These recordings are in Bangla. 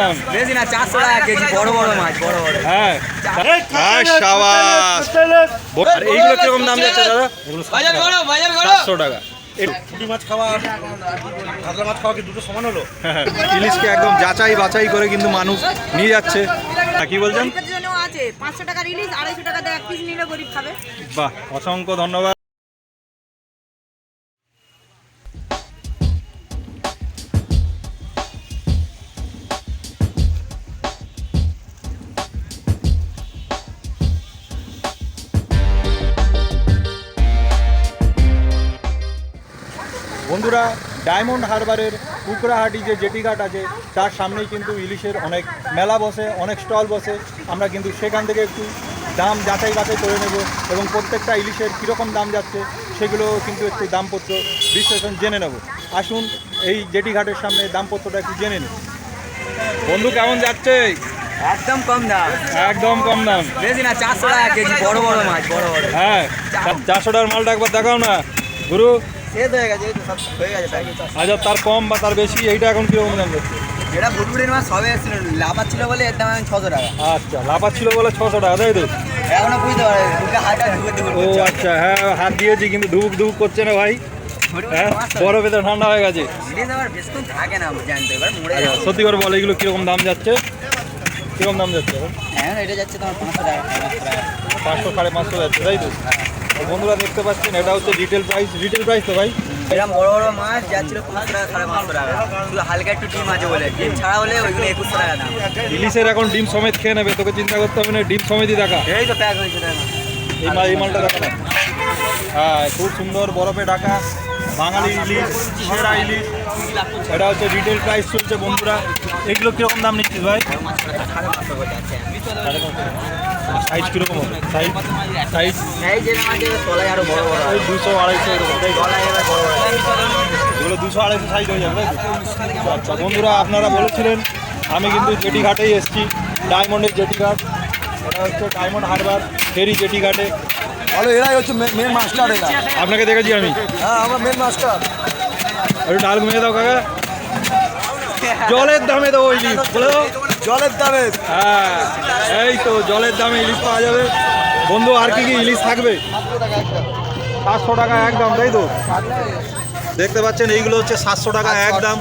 দাম বেশি না চারশো টাকা কেজি বড় বড় মাছ বড় বড়। হ্যাঁ। সাবাস। এইগুলো কীরকম দাম যাচ্ছে দাদা? বাজার করো বাজার করো। সাতশো টাকা। পুঁটি মাছ খাওয়া ভাজা মাছ খাওয়া কি দুটো সমান হলো? ইলিশকে একদম যাচাই বাছাই করে কিন্তু মানুষ নিয়ে যাচ্ছে। হ্যাঁ, কি বলছেন? আছে পাঁচশো টাকা রিলিজ আড়াইশো টাকা এক পিস নিলে গরিব খাবে বাহ অসংখ্য ধন্যবাদ। বন্ধুরা ডায়মন্ড হারবারের কুকরাহাটি যে জেটিঘাট আছে তার সামনেই কিন্তু ইলিশের অনেক মেলা বসে অনেক স্টল বসে। আমরা কিন্তু সেখান থেকে একটু দাম যাচাই বাছাই করে নেব এবং প্রত্যেকটা ইলিশের কীরকম দাম যাচ্ছে সেগুলো কিন্তু একটু দামপত্র বিশ্লেষণ জেনে নেব। আসুন এই জেটিঘাটের সামনে দামপত্রটা একটু জেনে নিই। বন্ধু কেমন যাচ্ছে? একদম কম দাম। একদম কম দাম। বেশি না চারশো টাকা কেজি বড় বড় মাছ বড় বড়। হ্যাঁ চারশো টাকার মালটা একবার দেখাও না। গুরু হয়ে হয়ে আচ্ছা তার কম বা তার বেশি এইটা এখন কীরকম দাম যাচ্ছে? এটা ভুটভুটির মাছ সবে এসেছিল লাভা ছিল বলে এর দাম এখন ছশো টাকা। আচ্ছা লাফা ছিল বলে ছশো টাকা তাই তো? এখনও বুঝতে পারে ও আচ্ছা হ্যাঁ হাত দিয়েছি কিন্তু ধুক ধুক করছে না ভাই। হ্যাঁ বরফে তো ঠান্ডা হয়ে গেছে। আচ্ছা সত্যি করে বলো এগুলো কীরকম দাম যাচ্ছে? কীরকম দাম যাচ্ছে? এখন এখন এটা যাচ্ছে তোমার পাঁচশো টাকা। পাঁচশো সাড়ে পাঁচশো যাচ্ছে তাই তো? বন্ধুরা দেখতে পাচ্ছেন এটা হচ্ছে রিটেল প্রাইস রিটেল প্রাইস তো ভাই। এরকম বড় বড় মাছ যাচ্ছিল পাঁচশো টাকা সাড়ে পাঁচশো টাকা। শুধু হালকা একটু ডিম আছে বলে ডিম ছাড়া হলে ওইগুলো একুশশো টাকা দাম। ইলিশের এখন ডিম সমেত খেয়ে নেবে তোকে চিন্তা করতে হবে না ডিম সমেতই দেখা। এই তো প্যাক হয়েছে দেখো। এই মাল এই মালটা দেখা। না হ্যাঁ খুব সুন্দর বরফে ঢাকা। বাঙালি ইলিশ, সেরা ইলিশ। এটা হচ্ছে রিটেল প্রাইস চলছে বন্ধুরা। এগুলো কীরকম দাম নিচ্ছিস ভাই? সাইজ কীরকম হবে? সাইজ সাইজ দুশো আড়াইশো এগুলো দুশো আড়াইশো সাইজ হয়ে যাবে আচ্ছা বন্ধুরা, আপনারা বলেছিলেন, আমি কিন্তু জেটি ঘাটেই এসেছি, ডায়মন্ডের জেটি ঘাট। এটা হচ্ছে ডায়মন্ড হারবার, ফেরি জেটি ঘাটে। ভালো এরাই হচ্ছে মেন মাস্টার এরা। আপনাকে দেখেছি আমি। হ্যাঁ আমরা মেন মাস্টার একটু ডাল ঘুমিয়ে দাও কাকা। জলের দামে দেবো ইলিশ বলে দাও। জলের দামে। হ্যাঁ এই তো জলের দামে ইলিশ পাওয়া যাবে। বন্ধু আর কি কি ইলিশ থাকবে? সাতশো টাকা একদম তাই তো? দেখতে পাচ্ছেন এইগুলো হচ্ছে সাতশো টাকা একদম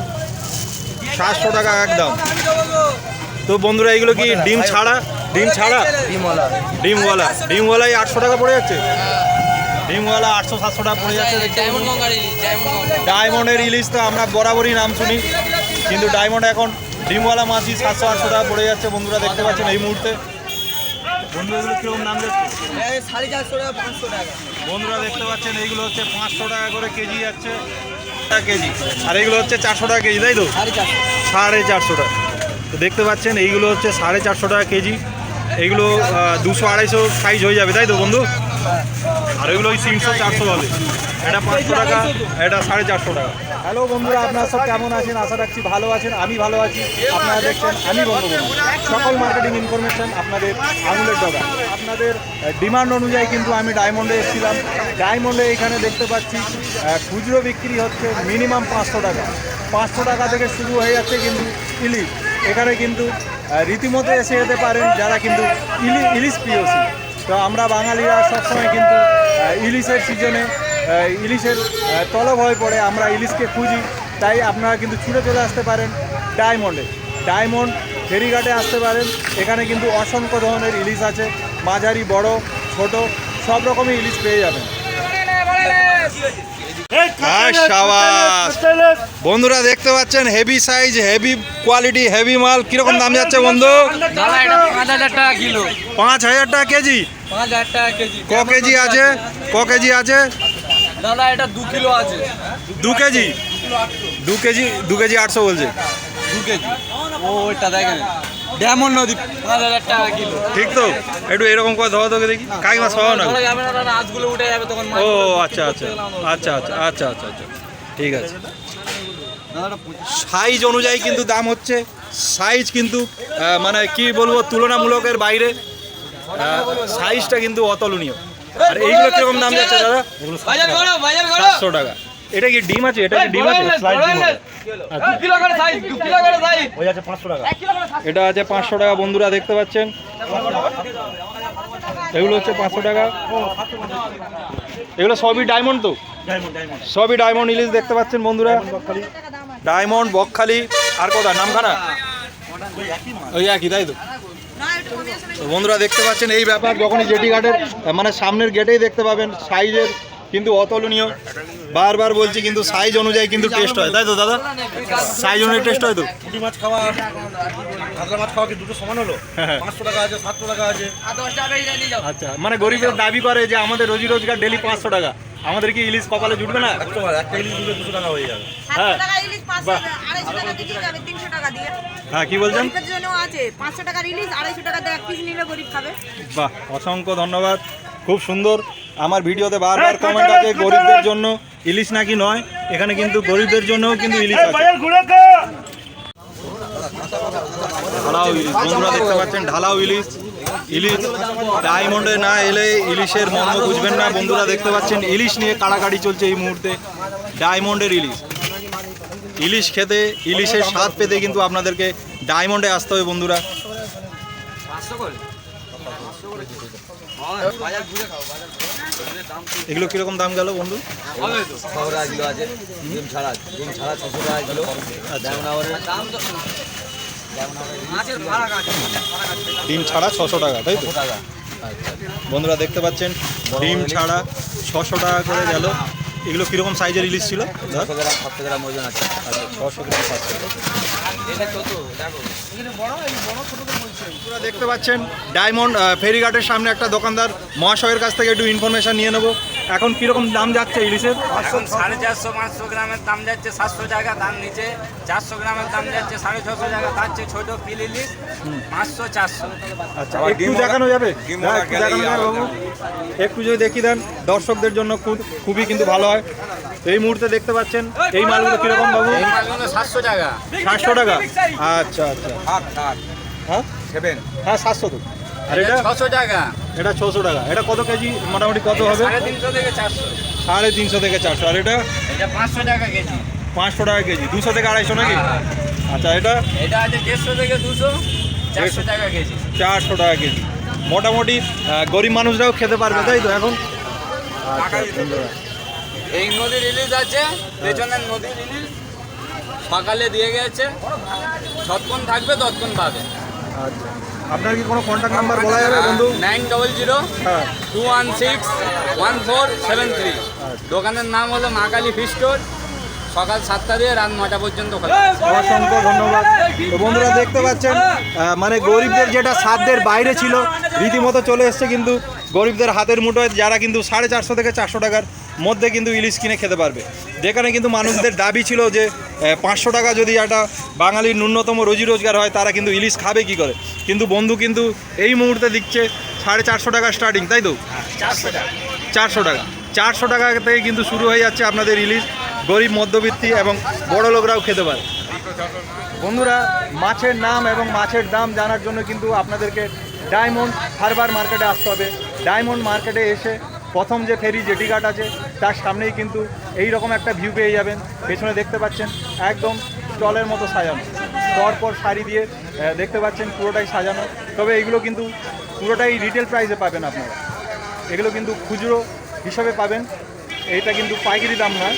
সাতশো টাকা একদম তো বন্ধুরা এইগুলো কি ডিম ছাড়া? ডিম ছাড়া? ডিমওয়ালা। ডিমওয়ালা। ডিমওয়ালাই আটশো টাকা পড়ে যাচ্ছে? ডিমওয়ালা আটশো সাতশো টাকা পড়ে যাচ্ছে ডায়মন্ডের ইলিশ তো আমরা বরাবরই নাম শুনি। কিন্তু ডায়মন্ড এখন ডিমওয়ালা মাছই সাতশো আটশো টাকা পড়ে যাচ্ছে বন্ধুরা দেখতে পাচ্ছেন এই মুহূর্তে। বন্ধু কীরকম নাম সাড়ে চারশো টাকা পাঁচশো টাকা। বন্ধুরা দেখতে পাচ্ছেন এইগুলো হচ্ছে পাঁচশো টাকা করে কেজি যাচ্ছে। কেজি। আর এইগুলো হচ্ছে চারশো টাকা কেজি তাই তো? সাড়ে চারশো টাকা। তো দেখতে পাচ্ছেন এইগুলো হচ্ছে সাড়ে চারশো টাকা কেজি। এইগুলো দুশো আড়াইশো সাইজ হয়ে যাবে, তাই তো বন্ধু? আর এগুলো ওই তিনশো চারশো হবে। এটা পাঁচশো টাকা, এটা সাড়ে চারশো টাকা। হ্যালো বন্ধুরা, আপনারা সব কেমন আছেন? আশা রাখছি ভালো আছেন, আমি ভালো আছি। আপনারা দেখছেন আমি সকল মার্কেটিং ইনফরমেশন আপনাদের আঙুলের ডগা। আপনাদের ডিমান্ড অনুযায়ী কিন্তু আমি ডায়মন্ডে এসেছিলাম। ডায়মন্ডে এখানে দেখতে পাচ্ছি খুচরো বিক্রি হচ্ছে মিনিমাম পাঁচশো টাকা। পাঁচশো টাকা থেকে শুরু হয়ে যাচ্ছে কিন্তু ইলিশ এখানে কিন্তু রীতিমতো এসে যেতে পারেন যারা কিন্তু ইলি ইলিশ প্রিয়সী তো আমরা বাঙালিরা সবসময় কিন্তু ইলিশের সিজনে ইলিশের তলব হয়ে পড়ে আমরা ইলিশকে খুঁজি। তাই আপনারা কিন্তু ছুটে চলে আসতে পারেন ডায়মন্ডে। ডায়মন্ড ফেরিঘাটে আসতে পারেন। এখানে কিন্তু অসংখ্য ধরনের ইলিশ আছে। মাঝারি, বড়, ছোট, সব রকমই ইলিশ পেয়ে যাবেন। বন্ধুরা দেখতে পাচ্ছেন heavy size heavy quality heavy মাল। কীরকম দাম যাচ্ছে বন্ধু? পাঁচ হাজার টাকা কিলো পাঁচ হাজার টাকা কেজি। পাঁচ হাজার টাকা কেজি ক কেজি আছে? ক কেজি আছে? দাদা এটা দু কিলো আছে দু কেজি। দু কেজি দু কেজি আটশো বলছে। দু কেজি। ও ওইটা দেখেন। ডায়মন্ড নদী। পাঁচ হাজার টাকা কিলো ঠিক তো? একটু এরকম করে ধরো তোকে দেখি। কাকি মাছ পাওয়া না আজগুলো উঠে যাবে তখন ও আচ্ছা আচ্ছা। আচ্ছা আচ্ছা আচ্ছা আচ্ছা আচ্ছা। ঠিক আছে। সাইজ অনুযায়ী কিন্তু দাম হচ্ছে। সাইজ কিন্তু মানে কি বলব তুলনামূলকের বাইরে। সাইজটা কিন্তু অতুলনীয়। আর এইগুলো কীরকম দাম যাচ্ছে দাদা? বাজার করো বাজার করো। সাতশো টাকা। এটা কি ডিম আছে? এটা কি ডিম আছে? স্লাইড ডিম আছে ওই আছে পাঁচশো টাকা। এটা আছে পাঁচশো টাকা বন্ধুরা দেখতে পাচ্ছেন। এগুলো হচ্ছে পাঁচশো টাকা। এগুলো সবই ডায়মন্ড তো? সবই ডায়মন্ড ইলিশ দেখতে পাচ্ছেন বন্ধুরা। ডায়মন্ড বকখালি। আর কোথা নামখানা? ওই একই তাই তো? বন্ধুরা দেখতে পাচ্ছেন এই ব্যাপার যখনই জেটি ঘাটের মানে সামনের গেটেই দেখতে পাবেন সাইজের কিন্তু অতুলনীয়। বারবার বলছি কিন্তু সাইজ অনুযায়ী কিন্তু টেস্ট হয়। তাই তো দাদা? সাইজ অনুযায়ী টেস্ট হয় তো? পুঁটি মাছ খাওয়া ভাতলা মাছ খাওয়া কি দুটো সমান হলো? হ্যাঁ। পাঁচশো টাকা আছে সাতশো টাকা আছে। আচ্ছা মানে গরিবের দাবি করে যে আমাদের রোজি রোজগার ডেলি পাঁচশো টাকা। আমাদের কি ইলিশ কপালে জুটবে না? একটা ইলিশ দুটো দুশো টাকা হয়ে যাবে। হ্যাঁ। সাতশো টাকা ইলিশ পাঁচশো আড়াইশো টাকা দিয়ে যাবে তিনশো টাকা দিয়ে। হ্যাঁ কি বলছেন? গরিবের জন্য আছে পাঁচশো টাকার ইলিশ আড়াইশো টাকা দিয়ে এক পিস নিলে গরিব খাবে। বাহ অসংখ্য ধন্যবাদ। খুব সুন্দর। আমার ভিডিওতে বারবার কমেন্ট আছে গরিবদের জন্য। ইলিশ নাকি নয় এখানে কিন্তু গরিবদের জন্যও কিন্তু ইলিশ আছে। ঢালাও ইলিশ বন্ধুরা দেখতে পাচ্ছেন ঢালাও ইলিশ। ইলিশ ডায়মন্ডে না এলে ইলিশের মর্ম বুঝবেন না বন্ধুরা দেখতে পাচ্ছেন ইলিশ নিয়ে কাড়াকাড়ি চলছে এই মুহূর্তে ডায়মন্ডের ইলিশ। ইলিশ খেতে ইলিশের স্বাদ পেতে কিন্তু আপনাদেরকে ডায়মন্ডে আসতে হবে বন্ধুরা। এগুলো কীরকম দাম গেল বন্ধু? ছশো টাকা কিলো আছে। ডিম ছাড়া ডিম ছাড়া ছশো টাকা কিলো। কাছে ডিম ছাড়া ছশো টাকা তাই তো? বন্ধুরা দেখতে পাচ্ছেন ডিম ছাড়া ছশো টাকা করে গেল। এগুলো কীরকম সাইজের ইলিশ ছিল? ছশো গ্রাম সাতশো গ্রাম ওজন আছে ছশো গ্রাম সাতশো এটা কত দেখো আপনারা দেখতে পাচ্ছেন ডায়মন্ড আহ, ফেরিঘাটের সামনে একটা দোকানদার মহাশয়ের কাছ থেকে একটু ইনফরমেশন নিয়ে নেব। এখন কীরকম দাম যাচ্ছে ইলিশের? এখন সাড়ে চারশো পাঁচশো গ্রামের দাম যাচ্ছে সাতশো টাকা তার নিচে। চারশো গ্রামের দাম যাচ্ছে সাড়ে ছশো টাকা তার চেয়ে ছোট পিল ইলিশ পাঁচশো চারশো। আচ্ছা একটু দেখানো যাবে? হ্যাঁ, একটু দেখানো যাবে বাবু। একটু যদি দেখিয়ে দেন দর্শকদের জন্য খুব খুবই কিন্তু ভালো হয়। এই মুহূর্তে দেখতে পাচ্ছেন এই মালগুলো কীরকম বাবু? সাতশো টাকা। সাতশো টাকা? আচ্ছা আচ্ছা। হ্যাঁ? সেভেন। হ্যাঁ সাতশো তো। আর এটা ছশো টাকা। এটা ছশো টাকা। এটা কত কেজি? মোটামুটি কত হবে? সাড়ে তিনশো থেকে চারশো। আর এটা? পাঁচশো টাকা কেজি। পাঁচশো টাকা কেজি। দুশো থেকে আড়াইশো নাকি? আচ্ছা এটা? এটা আছে দেড়শো থেকে দুশো চারশো টাকা কেজি। চারশো টাকা কেজি। মোটামুটি গরিব মানুষরাও খেতে পারবে তাই তো এখন? আচ্ছা, বন্ধুরা। এই নদীর ইলিশ আছে পেছনের নদীর ইলিশ সকালে দিয়ে গেছে। যতক্ষণ থাকবে ততক্ষণ পাবে। আচ্ছা। আপনার কি কোনো কন্ট্যাক্ট নাম্বার বলা যাবে বন্ধু? Nine double zero two one six one four seven three দোকানের নাম হলো মা কালী ফিশ স্টোর সকাল সাতটা দিয়ে রাত নটা পর্যন্ত অসংখ্য ধন্যবাদ। তো বন্ধুরা দেখতে পাচ্ছেন মানে গরিবদের যেটা সাধ্যের বাইরে ছিল রীতিমতো চলে এসছে কিন্তু গরিবদের হাতের মুঠোয় যারা কিন্তু সাড়ে চারশো থেকে চারশো টাকার মধ্যে কিন্তু ইলিশ কিনে খেতে পারবে। যেখানে কিন্তু মানুষদের দাবি ছিল যে পাঁচশো টাকা যদি একটা বাঙালির ন্যূনতম রোজি রোজগার হয় তারা কিন্তু ইলিশ খাবে কি করে? কিন্তু বন্ধু কিন্তু এই মুহূর্তে দিচ্ছে সাড়ে চারশো টাকা স্টার্টিং তাই তো? চারশো টাকা। চারশো টাকা থেকে কিন্তু শুরু হয়ে যাচ্ছে আপনাদের ইলিশ। গরিব মধ্যবিত্তি এবং বড় লোকরাও খেতে পারে। বন্ধুরা মাছের নাম এবং মাছের দাম জানার জন্য কিন্তু আপনাদেরকে ডায়মন্ড হারবার মার্কেটে আসতে হবে। ডায়মন্ড মার্কেটে এসে প্রথম যে ফেরি, জেটি ঘাট আছে, তার সামনেই কিন্তু এই রকম একটা ভিউ পেয়ে যাবেন। পেছনে দেখতে পাচ্ছেন একদম স্টলের মতো সাজানো। পরপর শাড়ি দিয়ে দেখতে পাচ্ছেন পুরোটাই সাজানো। তবে এইগুলো কিন্তু পুরোটাই রিটেল প্রাইসে পাবেন আপনারা। এগুলো কিন্তু খুচরো হিসাবে পাবেন। এটা কিন্তু পাইকারি দাম নয়,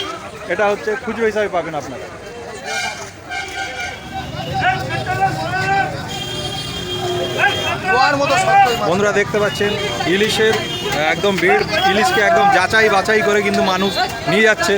এটা হচ্ছে খুচরো হিসাবে পাবেন আপনারা। বন্ধুরা দেখতে পাচ্ছেন ইলিশের একদম বেড ইলিশকে একদম যাচাই বাছাই করে কিন্তু মানুষ নিয়ে যাচ্ছে।